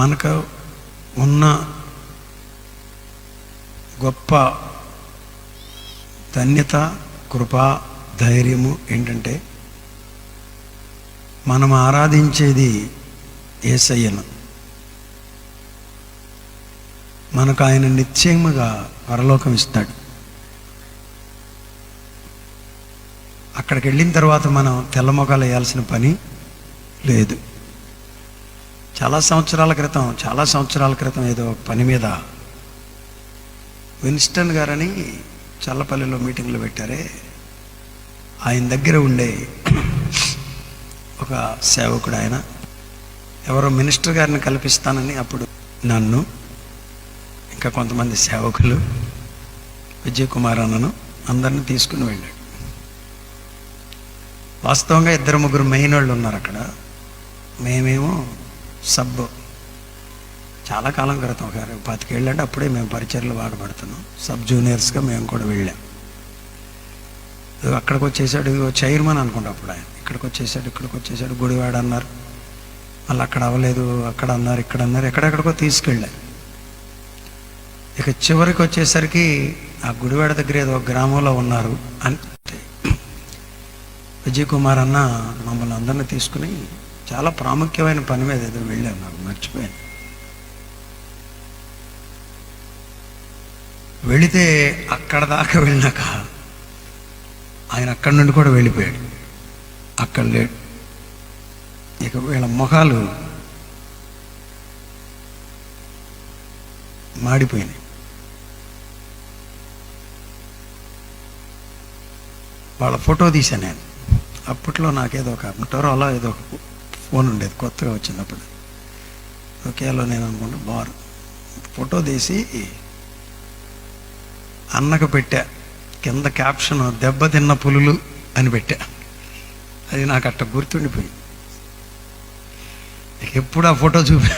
మనకు ఉన్న గొప్ప ధన్యత కృప ధైర్యము ఏంటంటే మనం ఆరాధించేది ఏసయ్యను. మనకు ఆయన నిశ్చయముగా పరలోకం ఇస్తాడు. అక్కడికి వెళ్ళిన తర్వాత మనం తెల్లమొగాలు వేయాల్సిన పని లేదు. చాలా సంవత్సరాల క్రితం చాలా సంవత్సరాల క్రితం ఏదో ఒక పని మీద విన్స్టన్ గారని చల్లపల్లిలో మీటింగ్లు పెట్టారే. ఆయన దగ్గర ఉండే ఒక సేవకుడు ఆయన. ఎవరో మినిస్టర్ గారిని కల్పిస్తానని అప్పుడు నన్ను ఇంకా కొంతమంది సేవకులు విజయ్ కుమార్ అన్నను అందరిని తీసుకుని వెళ్ళాడు. వాస్తవంగా ఇద్దరు ముగ్గురు మెయిన్ వాళ్ళు ఉన్నారు అక్కడ. మేమేమో సబ్. చాలా కాలం క్రితం ఒక పాతికేళ్ళు అప్పుడే మేము పరిచయలు బాగా పడుతున్నాం. సబ్ జూనియర్స్గా మేము కూడా వెళ్ళాం. అక్కడికి వచ్చేసాడు ఇదిగో చైర్మన్ అనుకుంటా అప్పుడు ఆయన. ఇక్కడికి వచ్చేసాడు ఇక్కడికి వచ్చేసాడు గుడివాడ అన్నారు. మళ్ళీ అక్కడ అవ్వలేదు అక్కడ అన్నారు ఇక్కడ అన్నారు ఎక్కడెక్కడికో తీసుకెళ్ళారు ఇక చివరికి వచ్చేసరికి ఆ గుడివాడ దగ్గర ఏదో ఒక గ్రామంలో ఉన్నారు అని. విజయ్ కుమార్ అన్న మమ్మల్ని అందరిని తీసుకుని చాలా ప్రాముఖ్యమైన పని మీద ఏదో వెళ్ళాను నాకు మర్చిపోయాను. వెళితే అక్కడ దాకా వెళ్ళినాక ఆయన అక్కడి నుండి కూడా వెళ్ళిపోయాడు. అక్కడ లేడు. ఇక వీళ్ళ ముఖాలు మాడిపోయినాయి. వాళ్ళ ఫోటో తీశాను నేను. అప్పట్లో నాకేదో ఒక మటోరోలా ఏదో ఒక ఫోన్ ఉండేది కొత్తగా వచ్చినప్పుడు. ఒకేలో నేను అనుకుంటా బారు. ఫోటో తీసి అన్నకు పెట్టా. కింద క్యాప్షన్ దెబ్బతిన్న పులులు అని పెట్టా. అది నాకు అట్ట గుర్తుండిపోయింది. ఎప్పుడు ఆ ఫోటో చూపి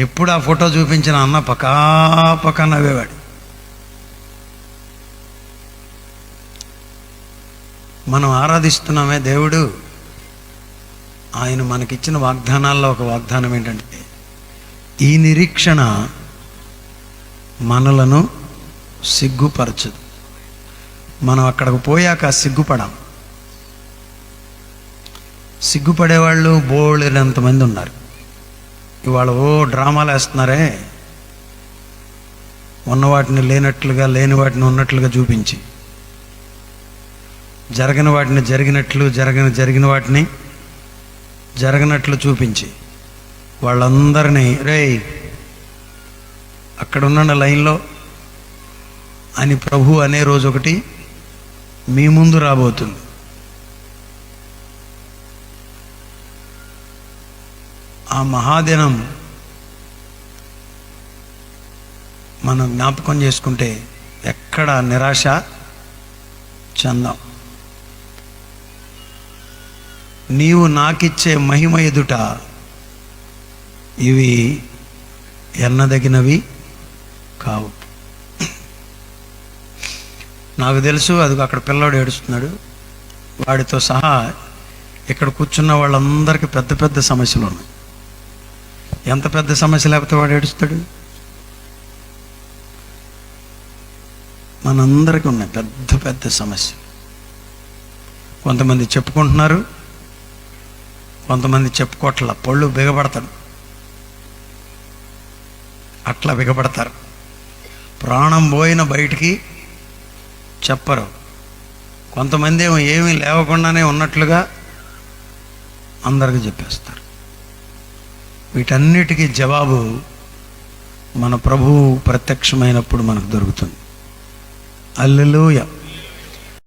ఎప్పుడు ఆ ఫోటో చూపించిన అన్న పకా పకా నవ్వేవాడు. మనం ఆరాధిస్తున్నామే దేవుడు ఆయన మనకిచ్చిన వాగ్దానాల్లో ఒక వాగ్దానం ఏంటంటే ఈ నిరీక్షణ మనలను సిగ్గుపరచదు. మనం అక్కడికి పోయాక సిగ్గుపడాం. సిగ్గుపడేవాళ్ళు బోళ్ళంతమంది ఉన్నారు. ఇవాళ ఓ డ్రామాలు వేస్తున్నారే. ఉన్న వాటిని లేనట్లుగా లేని వాటిని ఉన్నట్లుగా చూపించి జరగని వాటిని జరిగినట్లు జరగని జరిగిన వాటిని జరగనట్లు చూపించి వాళ్ళందరినీ రే అక్కడ ఉన్న లైన్లో అని ప్రభు అనే రోజు ఒకటి మీ ముందు రాబోతుంది. ఆ మహాదినం మనం జ్ఞాపకం చేసుకుంటే ఎక్కడ నిరాశ చెందాం. నీవు నాకిచ్చే మహిమ ఎదుట ఇవి ఎన్నదగినవి కావు. నాకు తెలుసు అది అక్కడ పిల్లోడు ఏడుస్తున్నాడు. వాడితో సహా ఇక్కడ కూర్చున్న వాళ్ళందరికీ పెద్ద పెద్ద సమస్యలు ఉన్నాయి. ఎంత పెద్ద సమస్య లేకపోతే వాడు ఏడుస్తాడు? మనందరికీ ఉన్నాయి పెద్ద పెద్ద సమస్య కొంతమంది చెప్పుకుంటున్నారు కొంతమంది చెప్పుకోవట్ల పళ్ళు బిగబడతాడు అట్లా బిగపడతారు ప్రాణం పోయిన బయటికి చెప్పరు. కొంతమంది ఏమో ఏమీ లేవకుండానే ఉన్నట్లుగా అందరికీ చెప్పేస్తారు. వీటన్నిటికీ జవాబు మన ప్రభువు ప్రత్యక్షమైనప్పుడు మనకు దొరుకుతుంది. అల్లెలూయ.